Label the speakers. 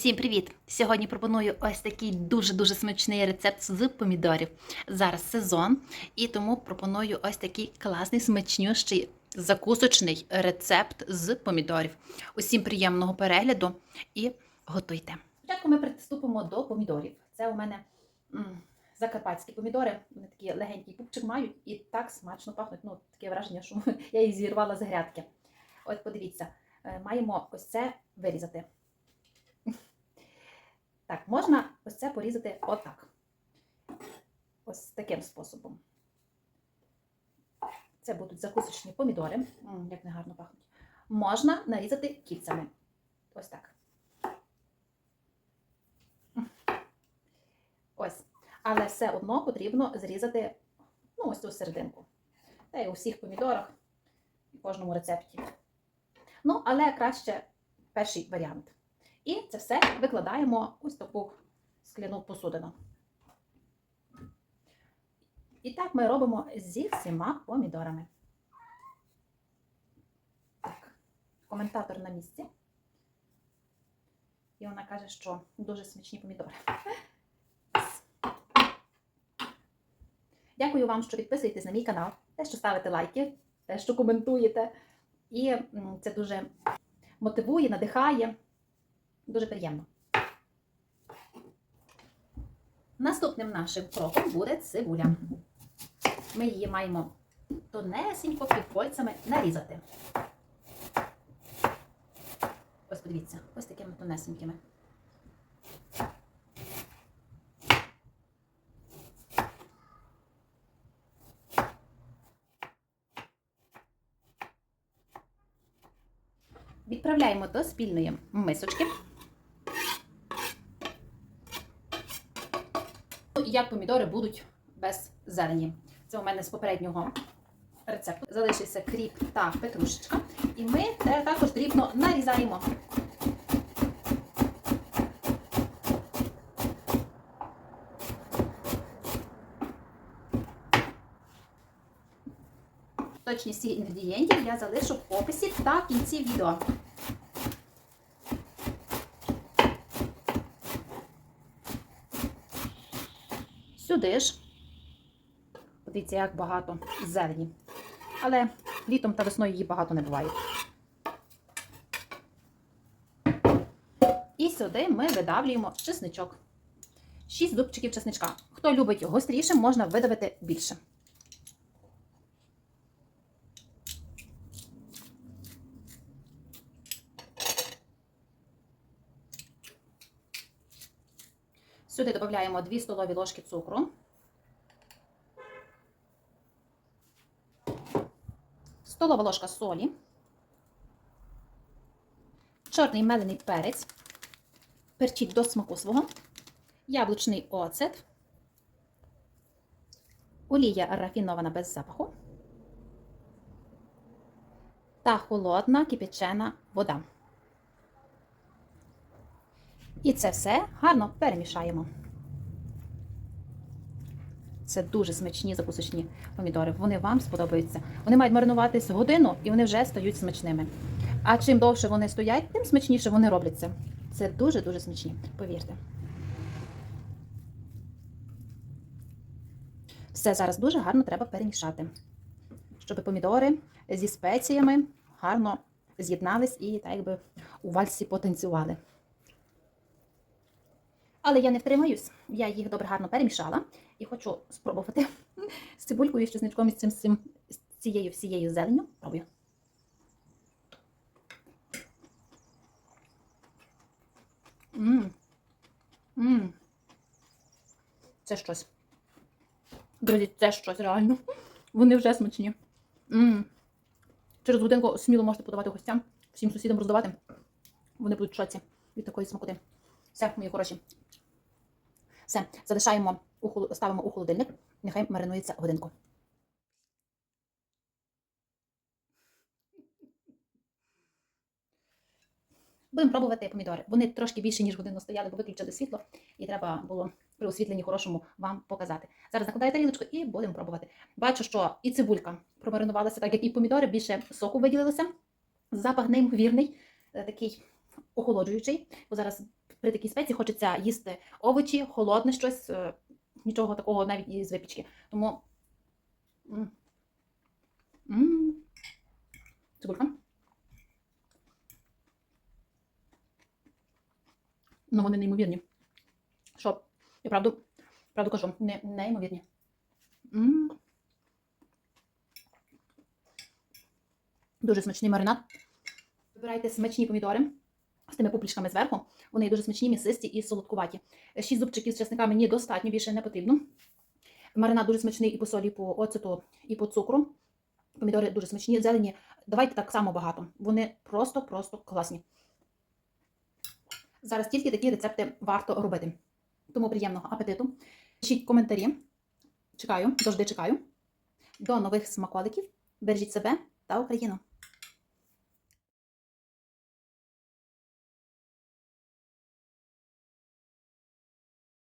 Speaker 1: Усім привіт! Сьогодні пропоную ось такий дуже-дуже смачний рецепт з помідорів. Зараз сезон, і тому пропоную ось такий класний смачнющий закусочний рецепт з помідорів. Усім приємного перегляду і готуйте. Спочатку ми приступимо до помідорів. Це у мене м, закарпатські помідори. Вони такі легенький пупчик мають і так смачно пахнуть. Ну, таке враження, що я їх зірвала з грядки. От подивіться, е, маємо ось це вирізати. Так, можна ось це порізати отак. Ось таким способом. Це будуть закусочні помідори. Як не гарно пахнуть. Можна нарізати кільцями. Ось так. Ось. Але все одно потрібно зрізати ну, ось цю серединку. Та й у всіх помідорах, в кожному рецепті. Ну, але краще перший варіант. І це все викладаємо ось таку скляну посудину. І так ми робимо зі всіма помідорами. Так, коментатор на місці. І вона каже, що дуже смачні помідори. Дякую вам, що підписуєтесь на мій канал, те, що ставите лайки, те, що коментуєте. І це дуже мотивує, надихає. Дуже приємно. Наступним нашим кроком буде цибуля. Ми її маємо тонесенько півкольцями нарізати. Ось подивіться, ось такими тонесенькими. Відправляємо до спільної мисочки. Як помідори будуть без зелені. Це у мене з попереднього рецепту. Залишився кріп та петрушечка. І ми це також дрібно нарізаємо. Точність всіх інгредієнтів я залишу в описі та в кінці відео. Сюди ж, подивіться, як багато зелені. Але літом та весною її багато не буває. І сюди ми видавлюємо чесничок. 6 зубчиків чесничка. Хто любить його гостріше, можна видавити більше. Сюди додаємо 2 столові ложки цукру. Столова ложка солі. Чорний мелений перець. Перчіть до смаку свого. Яблучний оцет. Олія рафінована без запаху. Та холодна кипячена вода. І це все гарно перемішаємо. Це дуже смачні закусочні помідори. Вони вам сподобаються. Вони мають маринуватись годину і вони вже стають смачними. А чим довше вони стоять, тим смачніше вони робляться. Це дуже-дуже смачні, повірте. Все зараз дуже гарно треба перемішати, щоб помідори зі спеціями гарно з'єднались і так якби у вальсі потанцювали. Але я не втримаюсь, я їх добре гарно перемішала і хочу спробувати з цибулькою, з чесничком і з, цим, з, цією всією зеленню. Пробую. Мм. Мм. Це щось. Друзі, це щось реально. Вони вже смачні. Мм. Через годинку сміло можете подавати гостям, всім сусідам роздавати. Вони будуть в шоці від такої смакоти. Все, мої хороші. Все, залишаємо, ставимо у холодильник, нехай маринується годинку. Будемо пробувати помідори. Вони трошки більше, ніж годину стояли, бо виключили світло, і треба було при освітленні хорошому вам показати. Зараз накладаю тарілочку і будемо пробувати. Бачу, що і цибулька промаринувалася, так як і помідори, більше соку виділилося. Запах неймовірний, е, такий охолоджуючий. Бо зараз при такій спеції хочеться їсти овочі, холодне щось, е, нічого такого навіть і з випічки. Тому. м. М. Цибулька. Ну, вони неймовірні. Що? Я правду, правду кажу, не, неймовірні. М. Дуже смачний маринад. Вибирайте смачні помідори з тими пуплічками зверху. Вони дуже смачні, місисті і солодкуваті. Шість зубчиків з часниками мені достатньо, більше не потрібно. Маринад дуже смачний і по солі, і по оцету, і по цукру. Помідори дуже смачні, зелені. Давайте так само багато. Вони просто-просто класні. Зараз тільки такі рецепти варто робити. Тому приємного апетиту. Пишіть коментарі. Чекаю, завжди чекаю. До нових смаколиків. Бережіть себе та Україну!